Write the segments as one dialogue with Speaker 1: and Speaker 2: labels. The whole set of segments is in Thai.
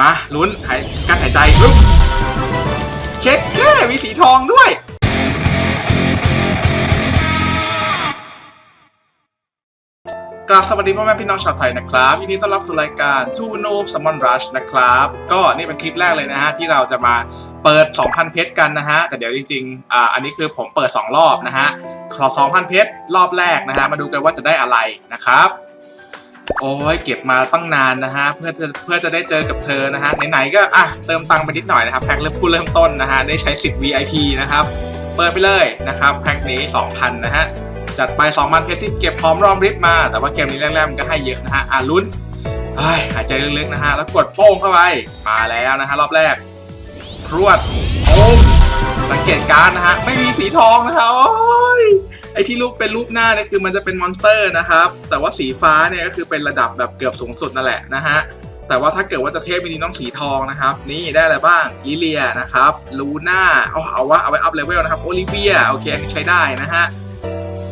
Speaker 1: มาลุ้นหายการหายใจปึ๊บเช็คแค่มีสีทองด้วย กราบสวัสดีพ่อแม่พี่น้องชาวไทยนะครับยินดีต้อนรับสู่รายการ Two n o v Summon Rush นะครับ ก็นี่เป็นคลิปแรกเลยนะฮะ ที่เราจะมาเปิด 2,000 เพชรกันนะฮะ แต่เดี๋ยวจริงๆอ่าอันนี้คือผมเปิด 2 รอบนะฮะขอ2,000 เพชรรอบแรกนะฮะ มาดูกันว่าจะได้อะไรนะครับ โอ้ยเก็บมาตั้งนานนะฮะเพื่อเพื่อจะได้เจอกับเธอนะฮะไหนๆก็อะเติมตังค์ไปนิดหน่อยนะครับแพ็คเริ่มพูดเริ่มต้นนะฮะได้ใช้สิทธิ์ VIP นะครับเปิดไปเลยนะครับแพ็คนี้ 2,000 นะฮะจัดไป 2,000 เพชรที่เก็บพร้อมรอมริบมา แต่ว่าเกมนี้แรกๆมันก็ให้เยอะนะฮะอะลุ้นหายใจลึกๆนะฮะแล้วกดโป้งเข้าไปมาแล้วนะฮะรอบแรกรวดโอ้มสังเกตการนะฮะไม่มีสีทองนะครับ ไอ้ที่รูปเป็นรูปหน้าเนี่ยคือมันจะเป็นมอนสเตอร์นะครับ แต่ว่าสีฟ้าเนี่ยก็คือเป็นระดับแบบเกือบสูงสุดนั่นแหละนะฮะแต่ว่าถ้าเกิดว่าจะเทพมีน้องสีทองนะครับ นี่ได้อะไรบ้างลิเลียนะครับลูน่าเอาเอาว่าเอาไว้อัพเลเวลนะครับโอลิเวียโอเคมีใช้ได้นะฮะ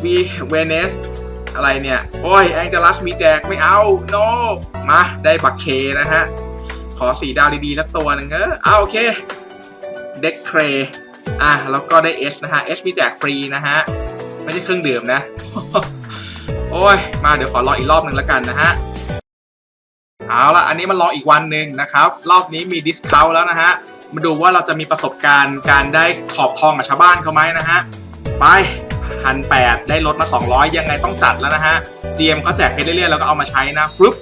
Speaker 1: วีเวเนสอะไรเนี่ย โอ้ยแองเจลัสมีแจกไม่เอาโนมาได้บักเคนะฮะ ขอสีดาวดีๆสักตัวหนึ่งเออเอาโอเคเด็กเครอะแล้วก็ได้ S นะฮะ S มีแจกฟรีนะฮะ ไม่ใช่เครื่องดื่มนะ โอ้ย มาเดี๋ยวขอรออีกรอบหนึ่งแล้วกันนะฮะ เอาละอันนี้มันรออีกวันหนึ่งนะครับ รอบนี้มีดิสคาวแล้วนะฮะ มาดูว่าเราจะมีประสบการณ์การได้ขอบทองกับชาวบ้านเขาไหมนะฮะ ไปพันแปดได้ลดมา 200 ยังไงต้องจัดแล้วนะฮะ GM ก็แจกเพชรเรื่อยๆ แล้วก็เอามาใช้นะฟลุ๊ป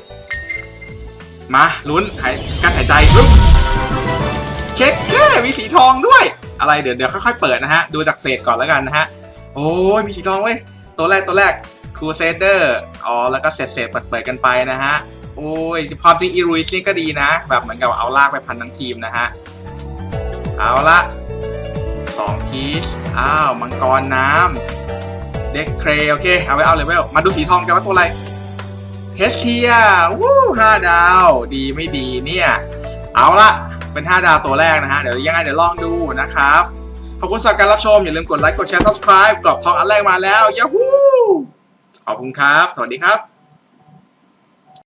Speaker 1: มาลุ้นหายการหายใจฟลุ๊ปเช็คแค่มีสีทองด้วย อะไรเดี๋ยวเดี๋ยวค่อยๆเปิดนะฮะ ดูจากเศษก่อนแล้วกันนะฮะ โอ้ยมีสีทองเว้ย ตัวแรกตัวแรกคูเซเดอร์อ๋อแล้วก็เศษเศษๆเปิดกันไปนะฮะ โอ้ยความจริงอีรุยส์นี่ก็ดีนะ แบบเหมือนกับเอาลากไปพันทั้งทีมนะฮะ เอาละสองพีชอ้าว มังกรน้ำเด็กเครโอเค เอาไว้เอาเลเวลมาดูสีทองกันว่าตัวอะไรเฮสเทียวู้ห้าดาว ดีไม่ดีเนี่ย เอาละเป็น 5 ดาวตัวแรกนะฮะ เดี๋ยวยังไงเดี๋ยวลองดูนะครับ ขอบคุณสำหรับการรับชม อย่าลืมกดไลค์กดแชร์ subscribe กรอบทองอันแรกมาแล้วยาฮูขอบคุณครับ สวัสดีครับ